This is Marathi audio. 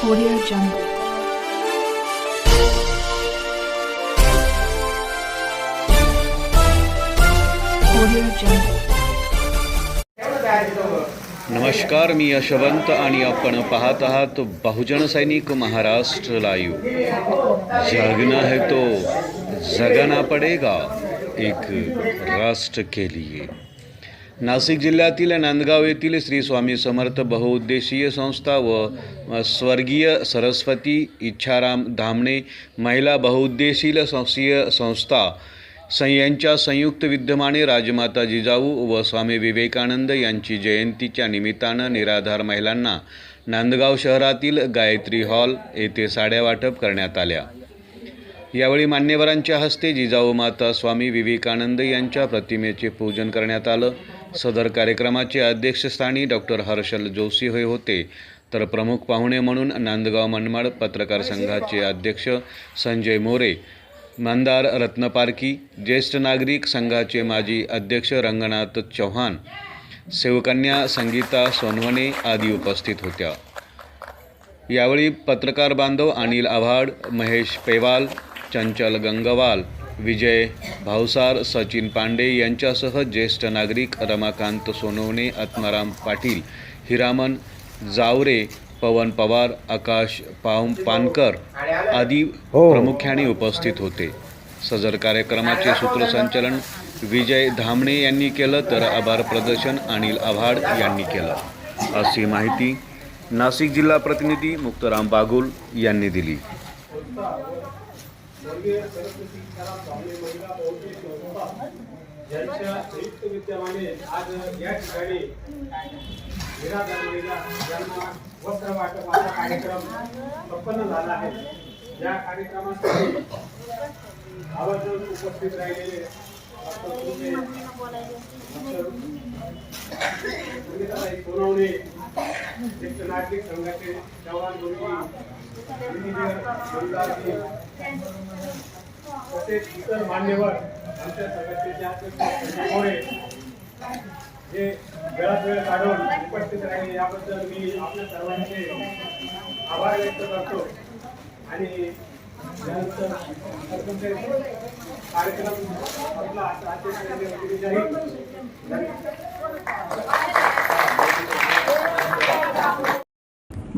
Audio Jungle. Audio Jungle. नमस्कार मी यशवंत आणि आपण पाहत आहात बहुजन सैनिक महाराष्ट्र लाईव्ह जगना है तो जगना पडेगा एक राष्ट्र के लिए नाशिक जिल्ह्यातील नांदगाव येथील श्री स्वामी समर्थ बहुउद्देशीय संस्था व स्वर्गीय सरस्वती इच्छाराम धामणे महिला बहुउद्देशीय संस्थीय संस्था यांच्या संयुक्त विद्यमाने राजमाता जिजाऊ व स्वामी विवेकानंद यांची जयंतीच्या निमित्तानं निराधार महिलांना नांदगाव शहरातील गायत्री हॉल येथे साड्या वाटप करण्यात आल्या. यावेळी मान्यवरांच्या हस्ते जिजाऊ माता स्वामी विवेकानंद यांच्या प्रतिमेचे पूजन करण्यात आलं. सदर कार्यक्रमाचे अध्यक्षस्थानी डॉक्टर हर्षल जोशी होय होते. तर प्रमुख पाहुणे म्हणून नांदगाव मनमाड पत्रकार संघाचे अध्यक्ष संजय मोरे मंदार रत्नपारखी ज्येष्ठ नागरिक संघाचे माजी अध्यक्ष रंगनाथ चव्हाण सेवकन्या संगीता सोनवणे आदी उपस्थित होत्या. यावेळी पत्रकार बांधव अनिल आव्हाड महेश पेवाल चंचल गंगवाल विजय भावसार सचिन पांडे यांच्यासह ज्येष्ठ नागरिक रमाकांत सोनवणे आत्माराम पाटील हिरामन जावरे पवन पवार आकाश पाव पानकर आदी प्रामुख्याने उपस्थित होते. सदर कार्यक्रमाचे सूत्रसंचालन विजय धामणे यांनी केलं तर आभार प्रदर्शन अनिल आव्हाड यांनी केलं. अशी माहिती नाशिक जिल्हा प्रतिनिधी मुक्तराम बागुल यांनी दिली. ज्यांच्या संयुक्त विद्यमाने आज या ठिकाणी निराधारणीला ज्यांना वस्त्र वाटपाचा कार्यक्रम संपन्न झाला आहे. या कार्यक्रमासाठी आवर्जून उपस्थित राहिलेले डॉक्टर तुमे, डॉक्टर सोनवणे ज्येष्ठ नागरिक संघाचे जवान तसेच इतर मान्यवर आमच्या संघटनेचे अध्यक्ष हे वेळात वेळ काढून उपस्थित राहिले याबद्दल मी आपल्या सर्वांचे आभार व्यक्त करतो. आणि त्यानंतर कार्यक्रम आपला जाहीर